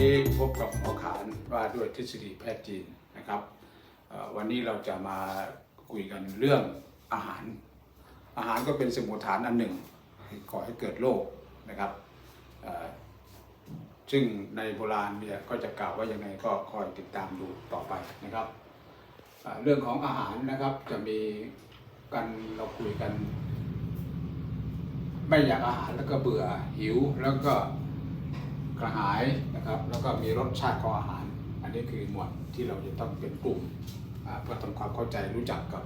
นี้พบกับหมอขานว่าด้วยทฤษฎีแพทย์จีนนะครับวันนี้เราจะมาคุยกันเรื่องอาหาร อาหารก็เป็นสมุทฐานอันหนึ่งก่อให้เกิดโรคนะครับซึ่งในโบราณเนี่ยก็จะกล่าวว่ายังไงก็คอยติดตามดูต่อไปนะครับเอ่อเรื่องของอาหารนะครับจะมีกันเราคุยกัน ไม่อยากอาหารแล้วก็เบื่อหิวแล้วก็ กระหายนะครับ แล้วก็มีรสชาติของอาหาร อันนี้คือหมวดที่เราจะต้องเป็นกลุ่มเพื่อทำความเข้าใจรู้จักกับ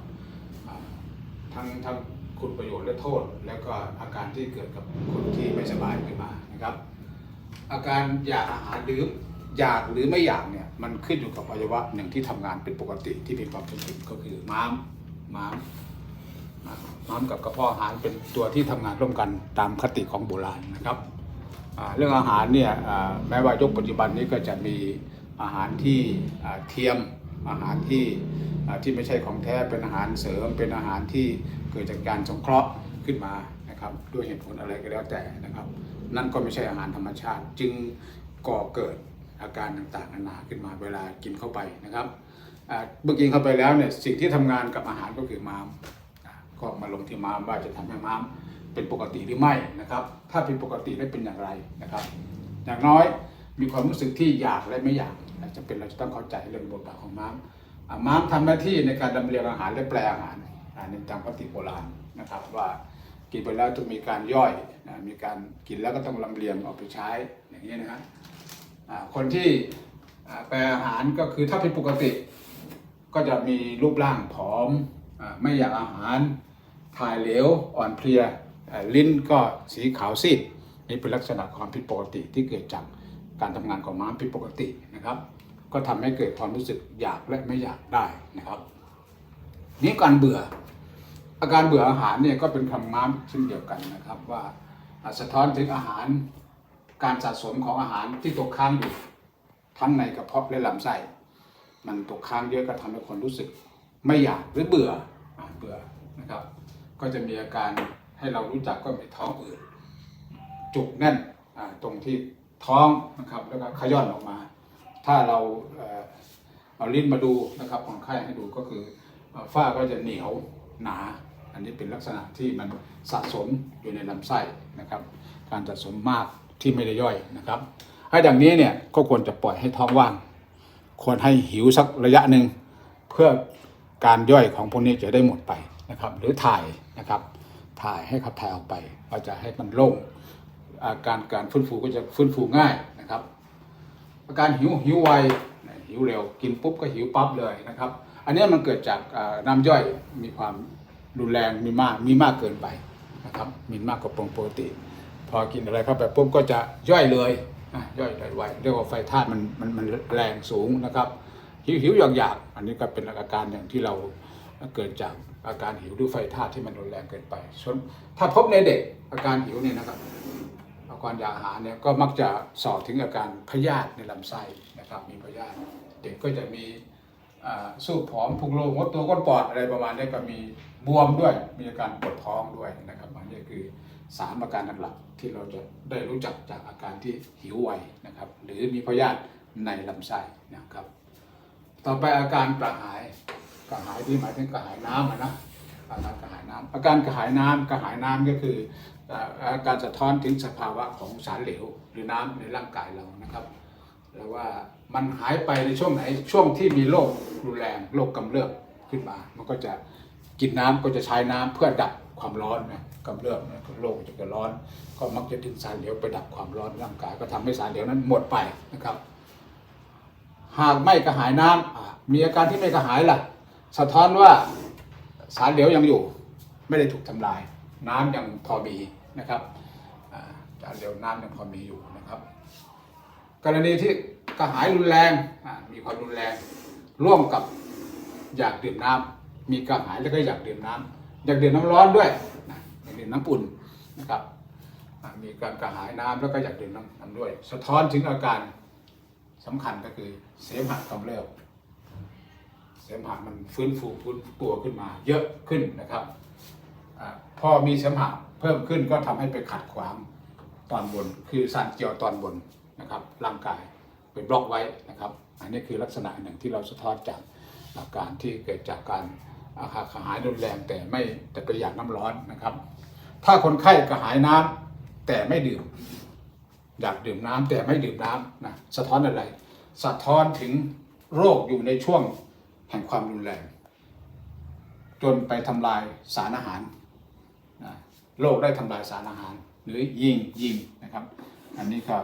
ทั้งทั้งคุณประโยชน์และโทษ แล้วก็อาการที่เกิดกับคนที่ไม่สบายขึ้นมานะครับ อาการอยากอาหารหรืออยากหรือไม่อยากเนี่ยมันขึ้นอยู่กับอวัยวะหนึ่งที่ทำงานเป็นปกติที่มีความเป็นจริก็คือม้ามม้ามม้ามกับกระเพาะอาหารเป็นตัวที่ทำงานร่วมกันตามคติของโบราณนะครับ เรื่องอาหารเนี่ยแม้ว่ายกปัจจุบันนี้ก็จะมีอาหารที่เทียมอาหารที่ที่ไม่ใช่ของแท้เป็นอาหารเสริมเป็นอาหารที่เกิดจากการสงเคราะห์ขึ้นมานะครับด้วยเหตุผลอะไรก็แล้วแต่นะครับ นั่นก็ไม่ใช่อาหารธรรมชาติ จึงก่อเกิดอาการต่างๆนานาขึ้นมาเวลากินเข้าไปนะครับเมื่อกินเข้าไปแล้วเนี่ยสิ่งที่ทำงานกับอาหารก็คือม้ามก็มาลงที่ม้ามว่าจะทำให้ม้าม เป็นปกติหรือไม่นะครับ ถ้าเป็นปกติได้เป็นอย่างไรนะครับ อย่างน้อยมีความรู้สึกที่อยากและไม่อยากจะเป็นเราจะต้องเข้าใจเรื่องบทบาทของม้ามม้ามทำหน้าที่ในการดำเรียงอาหารและแปลอาหารในตามคติโบราณนะครับ ว่ากินไปแล้วต้องมีการย่อยนะมีการกินแล้วก็ต้องลำเลียงออกไปใช้อย่างนี้นะครับคนที่แปลอาหารก็คือถ้าเป็นปกติ ก็จะมีรูปร่างผอมอไม่อยากอาหารถ่ายเหลวอ่อนเพลีย ลิ้นก็สีขาวซีดนี่เป็นลักษณะความผิดปกติที่เกิดจากการทำงานของม้ามผิดปกตินะครับ ก็ทำให้เกิดความรู้สึกอยากและไม่อยากได้นะครับ นี่การเบื่อ อาการเบื่ออาหารเนี่ยก็เป็นคำม้ามเช่นเดียวกันนะครับ ว่าสะท้อนถึงอาหารการสะสมของอาหารที่ตกค้างอยู่ทั้งในกระเพาะและลำไส้มันตกค้างเยอะก็ทำให้คนรู้สึกไม่อยากหรือเบื่ออเบื่อนะครับ ก็จะมีอาการ ให้เรารู้จักก็มีท้องอืดจุกแน่นตรงที่ท้องนะครับแล้วก็ขย้อนออกมา ถ้าเราเอาลิ้นมาดูนะครับของไข้ให้ดูก็คือเอ่อฝ้าก็จะเหนียวหนา อันนี้เป็นลักษณะที่มันสะสมอยู่ในลำไส้นะครับ การสะสมมากที่ไม่ได้ย่อยนะครับให้ดังนี้เนี่ยก็ควรจะปล่อยให้ท้องว่าง ควรให้หิวสักระยะหนึ่งเพื่อการย่อยของพวกนี้จะได้หมดไปนะครับ หรือถ่ายนะครับ ถ่ายให้ขับถ่ายออกไปก็จะให้มันโล่งอาการการฟื้นฟูก็จะฟื้นฟูง่ายนะครับ อาการหิวหิวไวหิวเร็วกินปุ๊บก็หิวปั๊บเลยนะครับ อันนี้มันเกิดจากน้ำย่อยมีความรุนแรงมีมากมีมากเกินไปนะครับมีมากกว่าปกติ พอกินอะไรเข้าไปปุ๊บก็จะย่อยเลยย่อยเลยไวเรียกว่าไฟธาตุมันมันมันแรงสูงนะครับ หิวหิวอยากอยากอันนี้ก็เป็นอาการอย่างที่เราเกิดจาก อาการหิวด้วยไฟธาตุที่มันรุนแรงเกินไปส่วนถ้าพบในเด็กอาการหิวเนี่ยนะครับอาการอยากอาหารเนี่ยก็มักจะสอบถึงอาการพยาธิในลำไส้นะครับมีพยาธิเด็กก็จะมีสู้ผอมพุงโลงดตัวก้นปอดอะไรประมาณนี้ก็มีบวมด้วย มีอาการปวดท้องด้วยนะครับอันนี้คือสามอาการหลักที่เราจะได้รู้จักจากอาการที่หิวไวนะครับ หรือมีพยาธิในลำไส้นะครับ ต่อไปอาการกระหาย กระหายที่หมายถึงกระหายน้ำนะอาการกระหายน้ำอาการกระหายน้ำกระหายน้ำก็คืออาการสะท้อนถึงสภาวะของสารเหลวหรือน้ำในร่างกายเรานะครับแล้วว่ามันหายไปในช่วงไหนช่วงที่มีโรครุนแรงโรคกำเริบขึ้นมา มันก็จะกินน้ำก็จะใช้น้ำเพื่อดับความร้อนนะกำเริบโรคจะกิดร้อน ก็มักจะดึงสารเหลวไปดับความร้อนร่างกาย ก็ทำให้สารเหลวนั้นหมดไปนะครับ หากไม่กระหายน้ำอ่ามีอาการที่ไม่กระหายล่ะ สะท้อนว่าสารเหลวยังอยู่ไม่ได้ถูกทำลาย น้ำยังพอมีนะครับสารเหลวน้ำยังพอมีอยู่นะครับ กรณีที่กระหายรุนแรงมีความรุนแรงร่วมกับอยากดื่มน้ำมีกระหายแล้วก็อยากดื่มน้ำอยากดื่มน้ำร้อนด้วยอยากดื่มน้ำอุ่นนะครับมีการกระหายน้ำแล้วก็อยากดื่มน้ำน้ำด้วย สะท้อนถึงอาการสำคัญก็คือเสมหะกำเริบ เสมหะมันฟื้นฟูฟื้นตัวขึ้นมา เยอะขึ้นนะครับอพอมีเสมหะเพิ่มขึ้นก็ทำให้ไปขัดขวางตอนบน คือสารเกี่ยวตอนบนนะครับ ร่างกายเป็นบล็อกไว้นะครับ อันนี้คือลักษณะหนึ่งที่เราสะท้อนจากอาการที่เกิดจากการอาหารหายรุนแรงแต่ไม่แต่ประหยัดน้ำร้อนนะครับ ถ้าคนไข้กระหายน้ำแต่ไม่ดื่ม อยากดื่มน้ำแต่ไม่ดื่มน้ำนะสะท้อนอะไร สะท้อนถึงโรคอยู่ในช่วง ห่งความรุนแรง จนไปทำลายสารอาหารนะโรคได้ทำลายสารอาหาร หรือยิงยิงนะครับ อันนี้ก็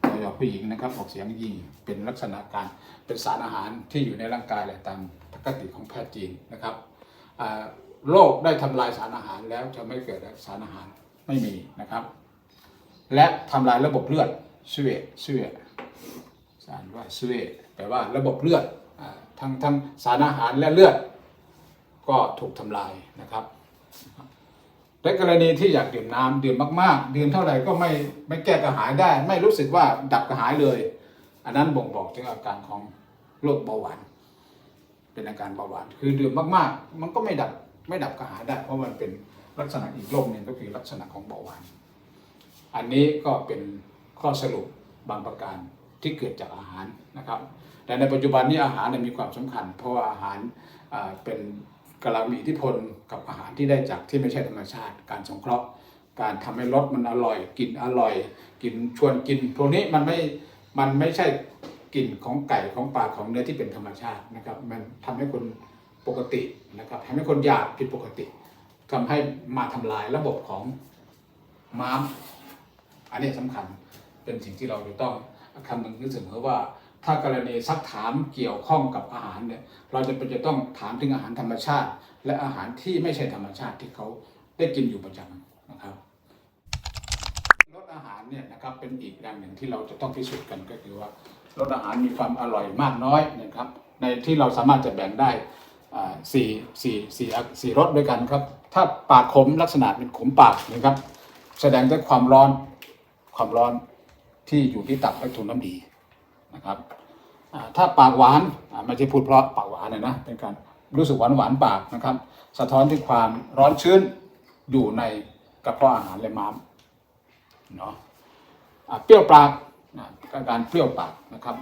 เราอยากผู้หญิงนะครับออกเสียงยิงเป็นลักษณะการเป็นสารอาหารที่อยู่ในร่างกายแหละตามปกติของแพทย์จีนนะครับโรคได้ทำลายสารอาหารแล้วจะไม่เกิดสารอาหารไม่มีนะครับ และทำลายระบบเลือดสเวตสวตสารว่าสวตแปลว่าระบบเลือด ทั้งทั้งสารอาหารและเลือด ก็ถูกทำลายนะครับในกรณีที่อยากดื่มน้ำดื่มมากๆ ดื่มเท่าไหร่ก็ไม่ไม่แก้กระหายได้ ไม่รู้สึกว่าดับกระหายเลย อันนั้นบ่งบอกถึงอาการของโรคเบาหวานเป็นอาการเบาหวาน คือดื่มมากๆ มันก็ไม่ดับไม่ดับกระหายได้ เพราะมันเป็นลักษณะอีกโรคหนึ่งก็คือลักษณะของเบาหวาน อันนี้ก็เป็นข้อสรุปบางประการ ที่เกิดจากอาหารนะครับ แต่ในปัจจุบันนี้อาหารมีความสำคัญ เพราะว่าอาหารเป็นกำลังมีอิทธิพลกับอาหารที่ได้จากที่ไม่ใช่ธรรมชาติ การสงเคราะห์ การทำให้รสมันอร่อยกลิ่นอร่อยกลิ่นชวนกินพวกนี้มันไม่มันไม่ใช่กลิ่นของไก่ของปลาของเนื้อที่เป็นธรรมชาตินะครับ มันทำให้คนปกตินะครับทำให้คนอยากผิดปกติทำให้มาทำลายระบบของม้าม อันนี้สำคัญเป็นสิ่งที่เราจะต้อง คำนึงนึกเสมอว่า ถ้ากรณีซักถามเกี่ยวข้องกับอาหารเนี่ยเราจะเป็นจะต้องถามถึงอาหารธรรมชาติ และอาหารที่ไม่ใช่ธรรมชาติที่เขาได้กินอยู่ประจำนะครับรสอาหารเนี่ยนะครับเป็นอีกอย่างหนึ่งที่เราจะต้องพิสูจน์กันก็คือว่ารสอาหารมีความอร่อยมากน้อยนะครับ ในที่เราสามารถจะแบ่งได้สี่สี่สี่สี่รสด้วยกันครับ ถ้าปากขมลักษณะเป็นขมปากนะครับ แสดงถึงความร้อนความร้อน ที่อยู่ที่ตับและถุงน้ำดีนะครับถ้าปากหวานไม่ใช่พูดเพราะปากหวานนะนะเป็นการรู้สึกหวานหวานปากนะครับ สะท้อนถึงความร้อนชื้นอยู่ในกระเพาะอาหารและม้ามเนาะเปรี้ยวปากการเปรี้ยวปากนะครับ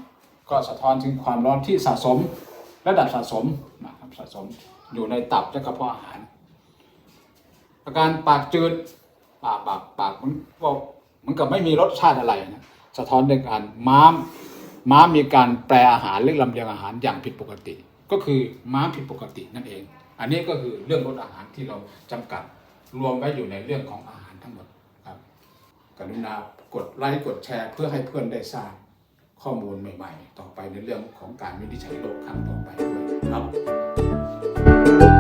ก็สะท้อนถึงความร้อนที่สะสมระดับสะสมนะครับสะสมอยู่ในตับและกระเพาะอาหาร อาการปากจืดปากปากปากมันก็ มันกับไม่มีรสชาติอะไรนะสะท้อนในการม้ามม้ามีการแปลอาหารเลือลำเลียงอาหารอย่างผิดปกติ ก็คือม้ามผิดปกตินั่นเอง อันนี้ก็คือเรื่องรสอาหารที่เราจำกัดรวมไว้อยู่ในเรื่องของอาหารทั้งหมดครับ กรุณากดไลค์กดแชร์ เพื่อให้เพื่อนได้ทราบข้อมูลใหม่ ๆ ต่อไปในเรื่องของการวินิจฉัยโรคครั้งต่อไปด้วยครับ